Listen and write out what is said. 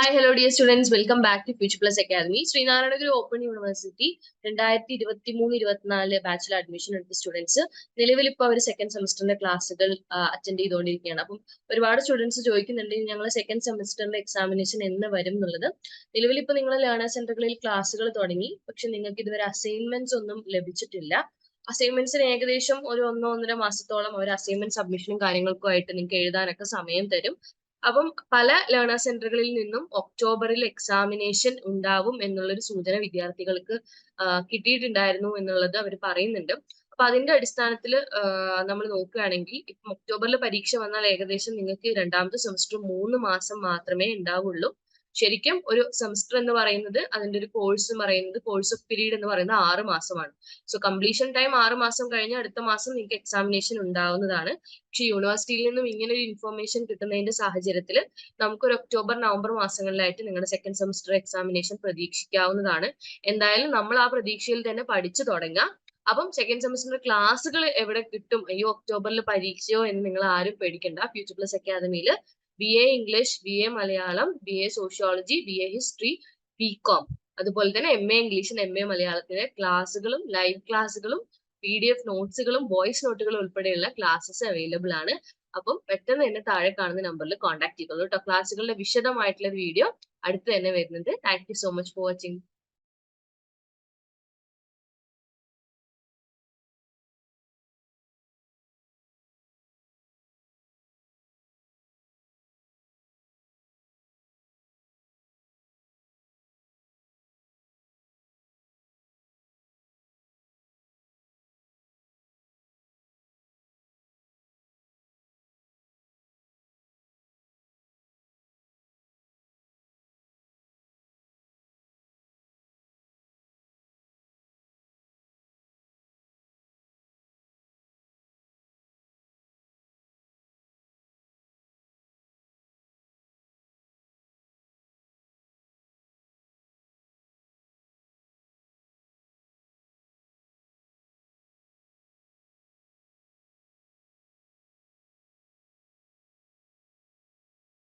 Hi hello dear students welcome back to future plus academy Sreenarayanaguru open university രണ്ടായിരത്തി ഇരുപത്തി മൂന്ന് ഇരുപത്തിനാല് bachelor admission എടുത്ത സ്റ്റുഡൻസ് നിലവിൽ ഇപ്പോൾ അവർ സെക്കൻഡ് സെമസ്റ്ററിന്റെ ക്ലാസ്സുകൾ അറ്റൻഡ് ചെയ്തുകൊണ്ടിരിക്കുകയാണ് അപ്പം ഒരുപാട് സ്റ്റുഡൻസ് ചോദിക്കുന്നുണ്ട് ഞങ്ങൾ സെക്കൻഡ് സെമസ്റ്ററിന്റെ എക്സാമിനേഷൻ എന്ന് വരും എന്നുള്ളത്. നിലവിൽ ഇപ്പോൾ നിങ്ങൾ ലേണർ സെന്ററുകളിൽ ക്ലാസ്സുകൾ തുടങ്ങി. പക്ഷെ നിങ്ങൾക്ക് ഇതുവരെ അസൈൻമെന്റ്സ് ഒന്നും ലഭിച്ചിട്ടില്ല. അസൈൻമെന്റ്സിന് ഏകദേശം ഒരു ഒന്നോ ഒന്നര മാസത്തോളം അവർ അസൈൻമെന്റ് സബ്മിഷനും കാര്യങ്ങൾക്കും ആയിട്ട് നിങ്ങൾക്ക് എഴുതാനൊക്കെ സമയം തരും. അപ്പം പല ലേണർ സെന്ററുകളിൽ നിന്നും ഒക്ടോബറിൽ എക്സാമിനേഷൻ ഉണ്ടാവും എന്നുള്ളൊരു സൂചന വിദ്യാർത്ഥികൾക്ക് കിട്ടിയിട്ടുണ്ടായിരുന്നു എന്നുള്ളത് അവർ പറയുന്നുണ്ട്. അപ്പൊ അതിന്റെ അടിസ്ഥാനത്തിൽ നമ്മൾ നോക്കുകയാണെങ്കിൽ ഇപ്പം ഒക്ടോബറിൽ പരീക്ഷ വന്നാൽ ഏകദേശം നിങ്ങൾക്ക് രണ്ടാമത്തെ സെമസ്റ്റർ മൂന്ന് മാസം മാത്രമേ ഉണ്ടാവുള്ളൂ. ശരിക്കും ഒരു സെമസ്റ്റർ എന്ന് പറയുന്നത് അതിന്റെ ഒരു കോഴ്സ് എന്ന് പറയുന്നത് കോഴ്സ് ഓഫ് പീരീഡ് എന്ന് പറയുന്നത് ആറ് മാസമാണ്. സോ കംപ്ലീഷൻ ടൈം ആറ് മാസം കഴിഞ്ഞ് അടുത്ത മാസം നിങ്ങൾക്ക് എക്സാമിനേഷൻ ഉണ്ടാവുന്നതാണ്. പക്ഷെ യൂണിവേഴ്സിറ്റിയിൽ നിന്നും ഇങ്ങനെ ഒരു ഇൻഫർമേഷൻ കിട്ടുന്നതിന്റെ സാഹചര്യത്തിൽ നമുക്ക് ഒരു ഒക്ടോബർ നവംബർ മാസങ്ങളിലായിട്ട് നിങ്ങളുടെ സെക്കൻഡ് സെമസ്റ്റർ എക്സാമിനേഷൻ പ്രതീക്ഷിക്കാവുന്നതാണ്. എന്തായാലും നമ്മൾ ആ പ്രതീക്ഷയിൽ തന്നെ പഠിച്ചു തുടങ്ങാം. അപ്പം സെക്കൻഡ് സെമസ്റ്ററിന്റെ ക്ലാസ്സുകൾ എവിടെ കിട്ടും? അയ്യോ ഒക്ടോബറിൽ പരീക്ഷയോ എന്ന് നിങ്ങൾ ആരും പേടിക്കണ്ട. ഫ്യൂച്ചർ പ്ലസ് അക്കാദമിയിൽ B A English B A Malayalam B A sociology B A history B com അതുപോലെ തന്നെ എം എ ഇംഗ്ലീഷിന് എം എ മലയാളത്തിന് ക്ലാസ്സുകളും ലൈവ് ക്ലാസ്സുകളും പി ഡി എഫ് നോട്ട്സുകളും വോയിസ് നോട്ടുകളും ഉൾപ്പെടെയുള്ള ക്ലാസ്സസ് അവൈലബിൾ ആണ്. അപ്പം പെട്ടെന്ന് തന്നെ താഴെ കാണുന്ന നമ്പറിൽ കോൺടാക്ട് ചെയ്തോളൂ കേട്ടോ ക്ലാസ്സുകളുടെ വിശദമായിട്ടുള്ള വീഡിയോ അടുത്ത് തന്നെ വരുന്നുണ്ട്. Thank you so much for watching